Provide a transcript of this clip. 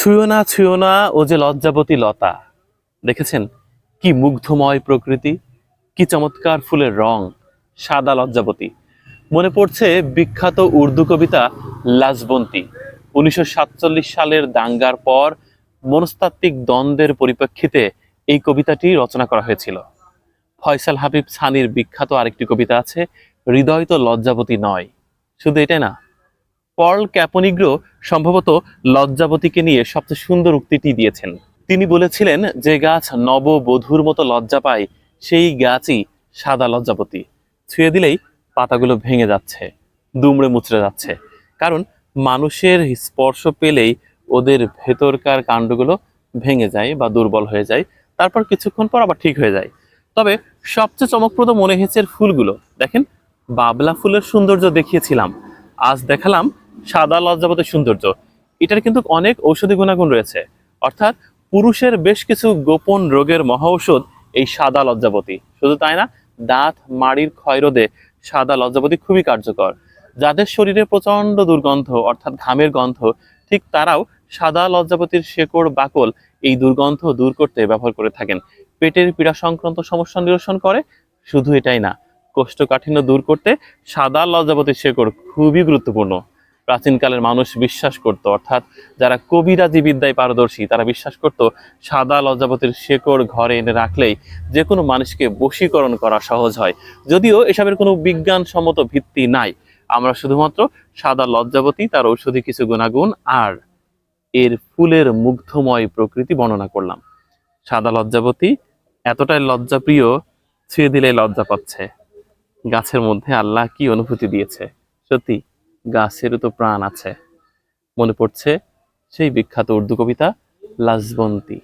ছুঁয়ো না ছুঁয়ো না, ও যে লজ্জাবতী লতা। দেখেছেন? কি মুগ্ধময় প্রকৃতি, কি চমৎকার ফুলের রং, সাদা লজ্জাবতী। মনে পড়ছে বিখ্যাত উর্দু কবিতা লাজবন্তী। উনিশশো সাতচল্লিশ সালের দাঙ্গার পর মনস্তাত্ত্বিক দ্বন্দ্বের পরিপ্রেক্ষিতে এই কবিতাটি রচনা করা হয়েছিল। ফয়সাল হাবিব সানির বিখ্যাত আরেকটি কবিতা আছে, হৃদয় তো লজ্জাবতী নয়। শুধু এটাই না পর্ল ক্যাপনিগ্রো সম্ভবত লজ্জাবতীকে নিয়ে সবচেয়ে সুন্দর উক্তিটি দিয়েছেন। তিনি বলেছিলেন যে গাছ নববধূর মতো লজ্জা পায়, সেই গাছই সাদা লজ্জাবতী। ছুঁয়ে দিলেই পাতাগুলো ভেঙে যাচ্ছে, দুমড়ে মুচড়ে যাচ্ছে। কারণ মানুষের স্পর্শ পেলেই ওদের ভেতরকার কাণ্ডগুলো ভেঙে যায় বা দুর্বল হয়ে যায়, তারপর কিছুক্ষণ পর আবার ঠিক হয়ে যায়। তবে সবচেয়ে চমকপ্রদ মনে হয়েছে ফুলগুলো, দেখেন, বাবলা ফুলের সৌন্দর্য দেখিয়েছিলাম। আজ দেখালাম সাদা লজ্জাবতের সৌন্দর্য। এটার কিন্তু অনেক ঔষধি গুণাগুণ রয়েছে। অর্থাৎ পুরুষের বেশ কিছু গোপন রোগের মহাঔষধ এই সাদা লজ্জাবতী শুধু তাই না, দাঁত, মাড়ির ক্ষয়রোধে সাদা লজ্জাবতী খুবই কার্যকর। যাদের শরীরে প্রচণ্ড দুর্গন্ধ, অর্থাৎ ঘামের গন্ধ, ঠিক তারাও সাদা লজ্জাবতীর শেকড়, বাকল এই দুর্গন্ধ দূর করতে ব্যবহার করে থাকেন। পেটের পীড়া সংক্রান্ত সমস্যা নিরসন করে, শুধু এটাই না, কোষ্ঠকাঠিন্য দূর করতে সাদা লজ্জাবতীর শেকড় খুবই গুরুত্বপূর্ণ। প্রাচীনকালের মানুষ বিশ্বাস করত, অর্থাৎ যারা কবিরাজি বিদ্যায় পারদর্শী, তারা বিশ্বাস করত সাদা লজ্জাপতির শেকড় ঘরে এনে রাখলেই যে কোনো মানুষকে বশীকরণ করা সহজ হয়। যদিও এসবের কোনো বিজ্ঞানসম্মত ভিত্তি নাই, আমরা শুধুমাত্র সাদা লজ্জাবতী, তার ঔষধি কিছু গুণাগুণ আর এর ফুলের মুগ্ধময় প্রকৃতি বর্ণনা করলাম। সাদা লজ্জাবতী এতটাই লজ্জাপ্রিয় ছুঁয়ে দিলে লজ্জা পাচ্ছে। গাছের মধ্যে আল্লাহ কি অনুভূতি দিয়েছে? সত্যি গাছেরও তো প্রাণ আছে। মনে পড়ছে সেই বিখ্যাত উর্দু কবিতা লাজবন্তী।